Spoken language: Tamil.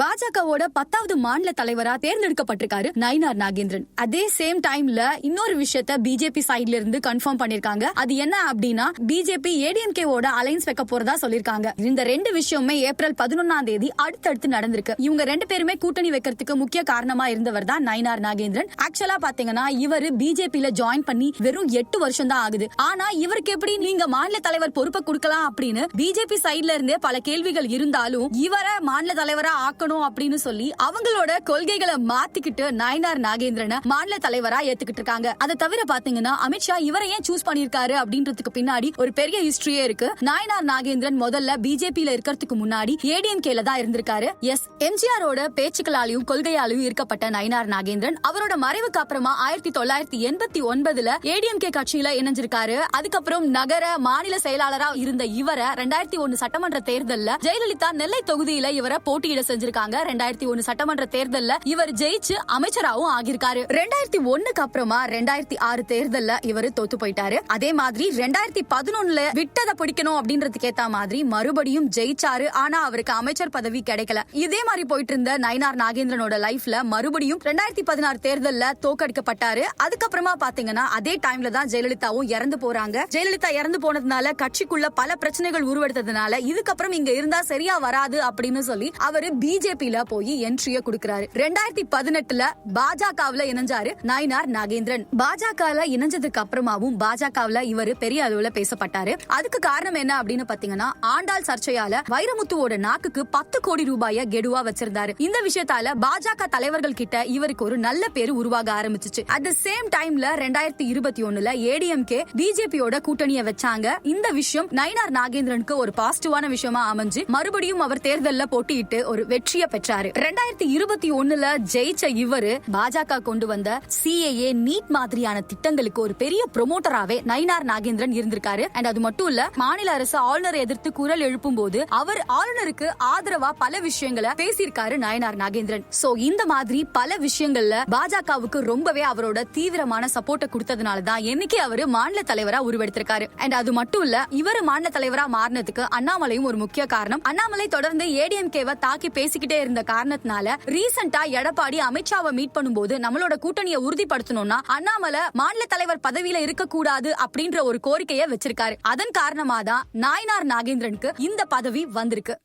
பாஜகவோட பத்தாவது மாநில தலைவரா தேர்ந்தெடுக்கப்பட்டிருக்காரு நயினார் நாகேந்திரன். அதே சேம் டைம்ல இன்னொரு விஷயத்த பிஜேபி சைட்ல இருந்து கன்ஃபார்ம் பண்ணிருக்காங்க. அது என்ன அப்படின்னா பிஜேபி ஏடிஎம்கே ஓட அலைன்ஸ் வைக்க போறதா சொல்லிருக்காங்க. இந்த ரெண்டு விஷயமே ஏப்ரல் பதினொன்னாம் தேதி அடுத்தடுத்து நடந்திருக்கு. இவங்க ரெண்டு பேருமே கூட்டணி வைக்கிறதுக்கு முக்கிய காரணமா இருந்தவர் தான் நயினார் நாகேந்திரன். ஆக்சுவலா பாத்தீங்கன்னா இவர் பிஜேபியில ஜாயின் பண்ணி வெறும் எட்டு வருஷம் தான் ஆகுது. ஆனா இவருக்கு எப்படி நீங்க மாநில தலைவர் பொறுப்பை கொடுக்கலாம் அப்படின்னு பிஜேபி சைட்ல இருந்தே பல கேள்விகள் இருந்தாலும் இவரை மாநில தலைவரா ஆக்கணும் அப்படின்னு சொல்லி அவங்களோட கொள்கைகளை மாத்திக்கிட்டு நயனார் நாகேந்திரனை மாநில தலைவரா ஏத்துக்கிட்டு இருக்காங்க. அதை தவிர பாத்தீங்கன்னா அமித்ஷா இவரை ஏன் சூஸ் பண்ணிருக்காரு அப்படின்றதுக்கு பின்னாடி ஒரு பெரிய ஹிஸ்டரியே இருக்கு. நாயனார் நாகேந்திரன் முதல்ல பிஜேபியில இருக்கிறதுக்கு முன்னாடி ஏடிஎம்கேல தான் இருந்திருக்காரு. எஸ் எம்ஜிஆரோட பேச்சுக்களாலையும் கொள்கையாலையும் இருக்கப்பட்ட நயனார் நாகேந்திரன் அவரோட மறைவுக்கு அப்புறமா ஆயிரத்தி தொள்ளாயிரத்தி எண்பத்தி ஒன்பதுல ஏடிஎம்கே கட்சியில இணைஞ்சிருக்காரு. அதுக்கப்புறம் நகர மாநில செயலாளரா இருந்த இவரை ரெண்டாயிரத்தி ஒன்னு சட்டமன்ற தேர்தல்ல ஜெயலலிதா நெல்லை தொகுதியில இவரை போட்டியிட செஞ்சிருக்காங்க ரெண்டாயிரத்தி ஒன்னு சட்டமன்ற தேர்தல்ல இவர் ஜெயிச்சு அமைச்சராவும் ஆகியிருக்காரு. ரெண்டாயிரத்தி ஒண்ணுக்கு அப்புறமா ரெண்டாயிரத்தி ஆறு தேர்தல்ல இவர் தோத்து போயிட்டாரு. அதே மாதிரி ரெண்டாயிரத்தி பதினொன்னுல விட்டதை பிடிக்கணும் அப்படின்றதுக்கு ஏத்த மாதிரி மறுபடியும் ஜெயிச்சாரு. ஆனா அவருக்கு அமைச்சர் பதவி கிடைக்கல. இதே மாதிரி போயிட்டு இருந்த நயனார் நாகேந்திரனோட லைஃப்ல மறுபடியும் ரெண்டாயிரத்தி பதினாறு தேர்தல்ல தோக்கடிக்கப்பட்டாரு அதுக்கப்புறமா பாத்தீங்கன்னா அதே டைம்ல தான் ஜெயலலிதாவும் இறந்து போறாங்க. ஜெயலலிதா இறந்து போனதுனால கட்சிக்குள்ள பல பிரச்சனைகள் உருவெடுத்ததுனால இதுக்கப்புறம் இங்க இருந்தா சரியா வராது அப்படின்னு சொல்லி அவரு பிஜேபியில போய் என்ட்ரிய கொடுக்கறாரு. ரெண்டாயிரத்தி பதினெட்டுல பாஜகவுல இணைஞ்சாரு நயினார் நாகேந்திரன். பாஜகல இணைஞ்சதுக்கு அப்புறமாவும் பாஜகவுல இவரு பெரிய அளவுல பேசப்பட்டாரு. அதுக்கு காரணம் என்ன அப்படின்னு பாத்தீங்கன்னா ஆண்டாள் சர்ச்சையால வைரமுத்துவோட நாக்குக்கு பத்து கோடி ரூபாய கெடுவா வச்சிருந்தாரு. இந்த விஷயத்தால பாஜக தலைவர்கள் கிட்ட இவருக்கு ஒரு நல்ல பேரு உருவாக ஆரம்பிச்சிச்சு. அட் த சேம் டைம்ல ரெண்டாயிரத்தி இருபத்தி ஒண்ணுல ஏடிஎம்கே பிஜேபியோட கூட்டணியை வச்சாங்க. இந்த விஷயம் நயினார் நாகேந்திரனுக்கு ஒரு பாசிட்டிவான விஷயமா அமைஞ்சு மறுபடியும் அவர் தேர்தல்ல போட்டியிட்டு ஒரு வெற்றி வெற்றியை பெற்றாரு. ரெண்டாயிரத்தி இருபத்தி ஒண்ணுல ஜெயிச்ச இவரு பாஜக கொண்டு வந்த சிஏஏ நீட் மாதிரியான திட்டங்களுக்கு ஒரு பெரிய ப்ரொமோட்டராவே நயினார் நாகேந்திரன் இருந்திருக்காரு. அண்ட் அது மட்டும் இல்ல மாநில அரசு ஆளுநரை எதிர்த்து குரல் எழுப்பும் போது அவர் ஆளுநருக்கு ஆதரவா பல விஷயங்களை பேசியிருக்காரு நயனார் நாகேந்திரன். சோ இந்த மாதிரி பல விஷயங்கள்ல பாஜகவுக்கு ரொம்பவே அவரோட தீவிரமான சப்போர்ட்டை கொடுத்ததுனால தான் என்னைக்கு அவரு மாநில தலைவரா உருவெடுத்திருக்காரு. அண்ட் அது மட்டும் இல்ல இவர் மாநில தலைவரா மாறினதுக்கு அண்ணாமலையும் ஒரு முக்கிய காரணம். அண்ணாமலை தொடர்ந்து ஏடிஎம்கேவை தாக்கி பேசி பேசிக்கிட்டே இருந்த காரணத்தினால ரீசெண்டா எடப்பாடி அமித்ஷாவை மீட் பண்ணும்போது நம்மளோட கூட்டணியை உறுதிப்படுத்தணும்னா அண்ணாமலை மாநில தலைவர் பதவியில இருக்க கூடாது அப்படின்ற ஒரு கோரிக்கையை வச்சிருக்காரு. அதன் காரணமா தான் நாயனார் நாகேந்திரனுக்கு இந்த பதவி வந்திருக்கு.